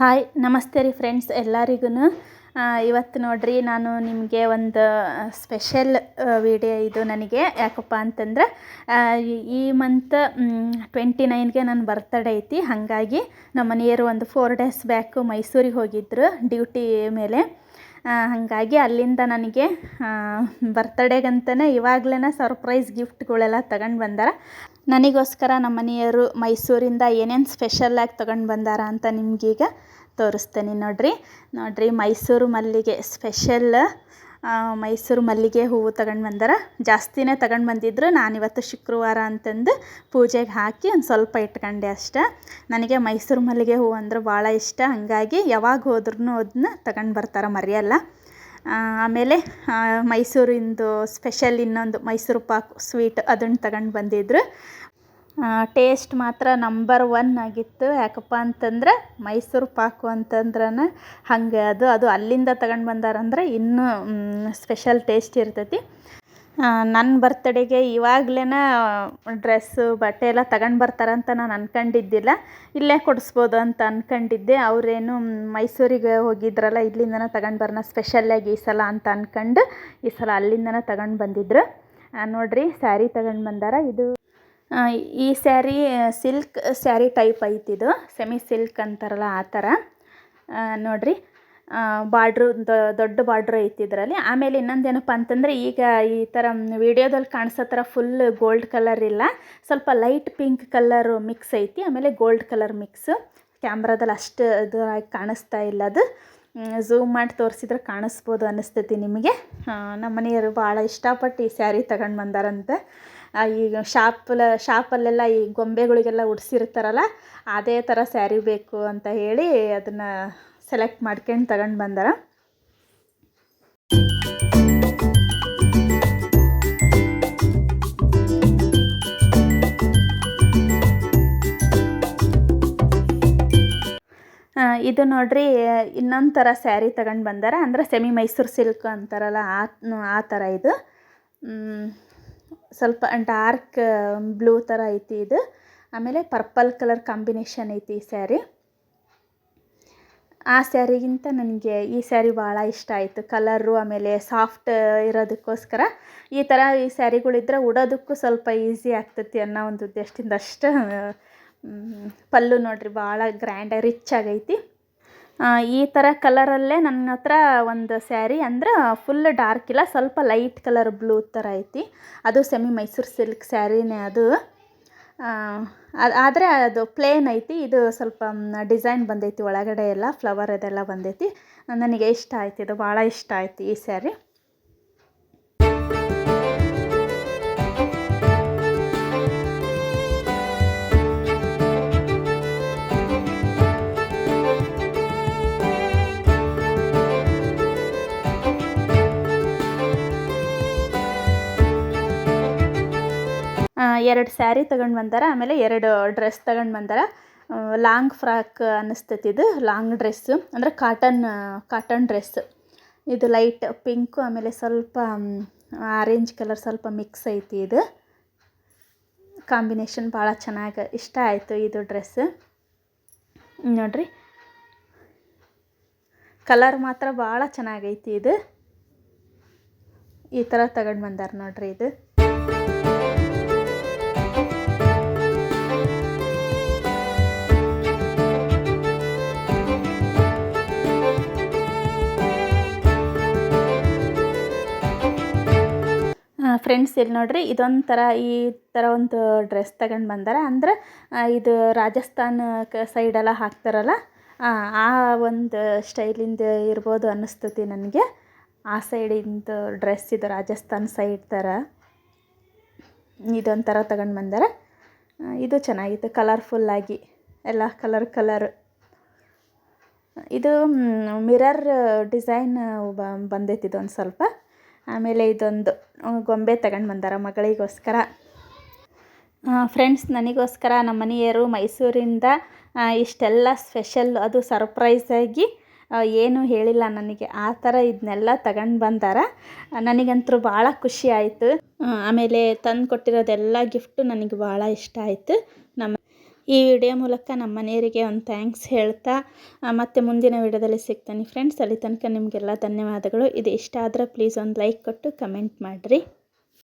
Hi ನಮಸ್ತೆ ರೀ friends ಎಲ್ಲರಿಗೂ ಇವತ್ತು ನೋಡ್ರಿ ನಾನು ನಿಮಗೆ ಒಂದು ಸ್ಪೆಷಲ್ ವಿಡಿಯೋ ಇದು ನನಗೆ. ಯಾಕಪ್ಪ ಅಂತಂದ್ರೆ ಈ- ಮಂತ್ ಟ್ವೆಂಟಿ ನೈನ್ಗೆ ನನ್ನ ಬರ್ತಡೇ ಐತಿ. ಹಾಗಾಗಿ ನಮ್ಮ ಮನೆಯವರು ಒಂದು ಫೋರ್ ಡೇಸ್ ಬ್ಯಾಕು ಮೈಸೂರಿಗೆ ಹೋಗಿದ್ರು ಡ್ಯೂಟಿ ಮೇಲೆ. ಹಾಗಾಗಿ ಅಲ್ಲಿಂದ ನನಗೆ ಬರ್ತಡೇಗಂತಲೇ ಇವಾಗಲೇ ಸರ್ಪ್ರೈಸ್ ಗಿಫ್ಟ್ಗಳೆಲ್ಲ ತಗೊಂಡು ಬಂದಾರ. ನನಗೋಸ್ಕರ ನಮ್ಮ ಮನೆಯವರು ಮೈಸೂರಿಂದ ಏನೇನು ಸ್ಪೆಷಲ್ಲಾಗಿ ತಗೊಂಡು ಬಂದಾರ ಅಂತ ನಿಮಗೀಗ ತೋರಿಸ್ತೇನೆ ನೋಡಿರಿ. ನೋಡಿರಿ ಮೈಸೂರು ಮಲ್ಲಿಗೆ ಸ್ಪೆಷಲ್ ಮೈಸೂರು ಮಲ್ಲಿಗೆ ಹೂವು ತಗೊಂಡು ಬಂದಾರ. ಜಾಸ್ತಿನೇ ತಗೊಂಡು ಬಂದಿದ್ರು. ನಾನಿವತ್ತು ಶುಕ್ರವಾರ ಅಂತಂದು ಪೂಜೆಗೆ ಹಾಕಿ ಒಂದು ಸ್ವಲ್ಪ ಇಟ್ಕೊಂಡೆ ಅಷ್ಟೆ. ನನಗೆ ಮೈಸೂರು ಮಲ್ಲಿಗೆ ಹೂವು ಅಂದ್ರೆ ಭಾಳ ಇಷ್ಟ. ಹಾಗಾಗಿ ಯಾವಾಗ ಹೋದ್ರೂ ಅದನ್ನ ತಗೊಂಡು ಬರ್ತಾರೆ ಮರೆಯಲ್ಲ. ಆಮೇಲೆ ಮೈಸೂರಿಂದು ಸ್ಪೆಷಲ್ ಇನ್ನೊಂದು ಮೈಸೂರು ಪಾಕ್ ಸ್ವೀಟ್ ಅದನ್ನು ತಗೊಂಡು ಬಂದಿದ್ರು. ಟೇಸ್ಟ್ ಮಾತ್ರ ನಂಬರ್ ಒನ್ ಆಗಿತ್ತು. ಯಾಕಪ್ಪ ಅಂತಂದ್ರೆ, ಮೈಸೂರು ಪಾಕು ಅಂತಂದ್ರೆ ಹಂಗೆ ಅದು ಅದು ಅಲ್ಲಿಂದ ತಗೊಂಡು ಬಂದಾರಂದ್ರೆ ಇನ್ನೂ ಸ್ಪೆಷಲ್ ಟೇಸ್ಟ್ ಇರ್ತೈತಿ. ನನ್ನ ಬರ್ತಡೇಗೆ ಇವಾಗ್ಲೇ ಡ್ರೆಸ್ಸು ಬಟ್ಟೆ ಎಲ್ಲ ತಗೊಂಡು ಬರ್ತಾರಂತ ನಾನು ಅಂದ್ಕೊಂಡಿದ್ದಿಲ್ಲ ಇಲ್ಲೇ ಕೊಡಿಸ್ಬೋದು ಅಂತ ಅಂದ್ಕೊಂಡಿದ್ದೆ ಅವರೇನು ಮೈಸೂರಿಗೆ ಹೋಗಿದ್ರಲ್ಲ, ಇಲ್ಲಿಂದನೇ ತಗೊಂಡು ಬರೋಣ ಸ್ಪೆಷಲ್ಲಾಗಿ ಈ ಸಲ ಅಂತ ಅಂದ್ಕೊಂಡು ಈ ಸಲ ಅಲ್ಲಿಂದನೇ ತಗೊಂಡು ಬಂದಿದ್ರು. ನೋಡಿರಿ, ಸ್ಯಾರಿ ತಗೊಂಡು ಬಂದಾರ. ಇದು ಈ ಸ್ಯಾರಿ ಸಿಲ್ಕ್ ಸ್ಯಾರಿ ಟೈಪ್ ಐತಿದು ಸೆಮಿ ಸಿಲ್ಕ್ ಅಂತಾರಲ್ಲ, ಆ ಥರ. ನೋಡ್ರಿ. ಬಾರ್ಡ್ರು ದೊಡ್ಡ ಬಾರ್ಡ್ರ್ ಐತಿ ಇದರಲ್ಲಿ. ಆಮೇಲೆ ಇನ್ನೊಂದೇನಪ್ಪ ಅಂತಂದರೆ ಈಗ ಈ ಥರ ವಿಡಿಯೋದಲ್ಲಿ ಕಾಣಿಸೋ ಥರ ಫುಲ್ ಗೋಲ್ಡ್ ಕಲರ್ ಇಲ್ಲ. ಸ್ವಲ್ಪ ಲೈಟ್ ಪಿಂಕ್ ಕಲರು ಮಿಕ್ಸ್ ಐತಿ. ಆಮೇಲೆ ಗೋಲ್ಡ್ ಕಲರ್ ಮಿಕ್ಸ್ ಕ್ಯಾಮ್ರಾದಲ್ಲಿ ಅಷ್ಟು ಇದು ಕಾಣಿಸ್ತಾ ಇಲ್ಲ ಅದು. ಝೂಮ್ ಮಾಡಿ ತೋರಿಸಿದ್ರೆ ಕಾಣಿಸ್ಬೋದು ಅನ್ನಿಸ್ತೈತಿ ನಿಮಗೆ. ನಮ್ಮ ಮನೆಯವರು ಭಾಳ ಇಷ್ಟಪಟ್ಟು ಈ ಸ್ಯಾರಿ ತಗೊಂಡು ಬಂದಾರಂತೆ. ಈಗ ಶಾಪಲ್ಲ ಶಾಪಲ್ಲೆಲ್ಲ ಈ ಗೊಂಬೆಗಳಿಗೆಲ್ಲ ಉಡಿಸಿರ್ತಾರಲ್ಲ, ಅದೇ ಥರ ಸ್ಯಾರಿ ಬೇಕು ಅಂತ ಹೇಳಿ ಅದನ್ನು ಸೆಲೆಕ್ಟ್ ಮಾಡ್ಕೊಂಡು ತಗೊಂಡು ಬಂದಾರ. ಇದು ನೋಡ್ರಿ ಇನ್ನೊಂದು ಥರ ಸ್ಯಾರಿ ತಗೊಂಡು ಬಂದಾರ. ಅಂದ್ರೆ ಸೆಮಿ ಮೈಸೂರು ಸಿಲ್ಕ್ ಅಂತಾರಲ್ಲ, ಆ ಆ ಥರ ಇದು. ಸ್ವಲ್ಪ ಡಾರ್ಕ್, ಬ್ಲೂ ಥರ ಐತಿ ಇದು. ಆಮೇಲೆ ಪರ್ಪಲ್ ಕಲರ್ ಕಾಂಬಿನೇಷನ್ ಐತಿ ಈ ಸ್ಯಾರಿ. ಆ ಸ್ಯಾರಿಗಿಂತ ನನಗೆ ಈ ಸ್ಯಾರಿ ಭಾಳ ಇಷ್ಟ ಆಯಿತು. ಕಲರು ಆಮೇಲೆ ಸಾಫ್ಟ್ ಇರೋದಕ್ಕೋಸ್ಕರ ಈ ಥರ ಈ ಸ್ಯಾರಿಗಳಿದ್ರೆ ಉಡೋದಕ್ಕೂ ಸ್ವಲ್ಪ ಈಸಿ ಆಗ್ತೈತಿ ಅನ್ನೋ ಒಂದು ಉದ್ದೇಶದಿಂದ ಅಷ್ಟು ಪಲ್ಲು ನೋಡಿರಿ ಭಾಳ ಗ್ರ್ಯಾಂಡ್ ರಿಚ್ ಆಗೈತಿ. ಈ ಥರ ಕಲರಲ್ಲೇ ನನ್ನ ಹತ್ರ ಒಂದು ಸ್ಯಾರಿ ಅಂದ್ರೆ ಫುಲ್ ಡಾರ್ಕ್ ಇಲ್ಲ, ಸ್ವಲ್ಪ ಲೈಟ್ ಕಲರ್ ಬ್ಲೂ ಥರ ಐತಿ. ಅದು ಸೆಮಿ ಮೈಸೂರು ಸಿಲ್ಕ್ ಸ್ಯಾರಿನೇ ಅದು. ಅದು, ಆದರೆ ಅದು ಪ್ಲೇನ್ ಐತಿ. ಇದು ಸ್ವಲ್ಪ ಡಿಸೈನ್ ಬಂದೈತಿ ಒಳಗಡೆ ಎಲ್ಲ ಫ್ಲವರ್ ಅದೆಲ್ಲ ಬಂದೈತಿ. ನನಗೆ ಇಷ್ಟ ಆಯ್ತು. ಇದು ಭಾಳ ಇಷ್ಟ ಆಯ್ತು ಈ ಸ್ಯಾರಿ ಎರಡು ಸ್ಯಾರಿ ತಗೊಂಡು ಬಂದಾರ, ಆಮೇಲೆ ಎರಡು ಡ್ರೆಸ್ ತಗೊಂಡು ಬಂದಾರ. ಲಾಂಗ್ ಫ್ರಾಕ್ ಅನ್ನಿಸ್ತೈತಿ ಇದು ಲಾಂಗ್ ಡ್ರೆಸ್ಸು ಅಂದರೆ ಕಾಟನ್ ಕಾಟನ್ ಡ್ರೆಸ್. ಇದು ಲೈಟ್ ಪಿಂಕು, ಆಮೇಲೆ ಸ್ವಲ್ಪ ಆರೆಂಜ್ ಕಲರ್ ಸ್ವಲ್ಪ ಮಿಕ್ಸ್ ಐತಿ ಇದು. ಕಾಂಬಿನೇಷನ್ ಭಾಳ ಚೆನ್ನಾಗಿ ಇಷ್ಟ ಆಯಿತು ಇದು ಡ್ರೆಸ್. ನೋಡ್ರಿ. ಕಲರ್ ಮಾತ್ರ ಭಾಳ ಚೆನ್ನಾಗೈತಿ ಇದು. ಈ ಥರ ತಗೊಂಡು ಬಂದಾರ ನೋಡ್ರಿ ಇದು. ಫ್ರೆಂಡ್ಸ್ ಇಲ್ಲಿ ನೋಡ್ರಿ ಇದೊಂಥರ ಈ ಥರ ಒಂದು ಡ್ರೆಸ್ ತಗೊಂಡು ಬಂದಾರ. ಅಂದ್ರೆ ಇದು ರಾಜಸ್ಥಾನ ಕ ಸೈಡೆಲ್ಲ ಹಾಕ್ತಾರಲ್ಲ ಆ, ಒಂದು ಸ್ಟೈಲಿಂದ ಇರ್ಬೋದು ಅನ್ನಿಸ್ತತಿ ನನಗೆ. ಆ ಸೈಡಿಂದು ಡ್ರೆಸ್ ಇದು ರಾಜಸ್ಥಾನ್ ಸೈಡ್ ಥರ ಇದೊಂಥರ ತಗೊಂಡು ಬಂದಾರ. ಇದು ಚೆನ್ನಾಗಿತ್ತು ಕಲರ್ಫುಲ್ಲಾಗಿ ಎಲ್ಲ ಕಲರ್ ಕಲರ್ ಇದು ಮಿರರ್ ಡಿಸೈನ್ ಬಂದೈತಿ ಇದೊಂದು ಸ್ವಲ್ಪ. ಆಮೇಲೆ ಇದೊಂದು ಗೊಂಬೆ ತಗೊಂಡು ಬಂದಾರ ಮಗಳಿಗೋಸ್ಕರ. ಫ್ರೆಂಡ್ಸ್ ನನಗೋಸ್ಕರ, ನಮ್ಮ ಮನೆಯವರು ಮೈಸೂರಿಂದ ಇಷ್ಟೆಲ್ಲ ಸ್ಪೆಷಲ್ ಅದು ಸರ್ಪ್ರೈಸಾಗಿ ಏನೂ ಹೇಳಿಲ್ಲ ನನಗೆ. ಆ ಥರ ಇದನ್ನೆಲ್ಲ ತಗೊಂಡು ಬಂದಾರ. ನನಗಂತೂ ಭಾಳ ಖುಷಿ ಆಯಿತು. ಆಮೇಲೆ ತಂದು ಕೊಟ್ಟಿರೋದೆಲ್ಲ ಗಿಫ್ಟು ನನಗೆ ಭಾಳ ಇಷ್ಟ ಆಯಿತು. ನಮ್ಮ ಈ ವಿಡಿಯೋ ಮೂಲಕ ನಮ್ಮ ಮನೆಯವರಿಗೆ ಒಂದು ಥ್ಯಾಂಕ್ಸ್ ಹೇಳ್ತಾ ಮತ್ತು ಮುಂದಿನ ವಿಡಿಯೋದಲ್ಲಿ ಸಿಗ್ತಾನೆ. ಫ್ರೆಂಡ್ಸ್ ಅಲ್ಲಿ ತನಕ ನಿಮಗೆಲ್ಲ ಧನ್ಯವಾದಗಳು. ಇದು ಇಷ್ಟ ಆದರೆ ಪ್ಲೀಸ್ ಒಂದು ಲೈಕ್ ಕೊಟ್ಟು ಕಮೆಂಟ್ ಮಾಡಿರಿ.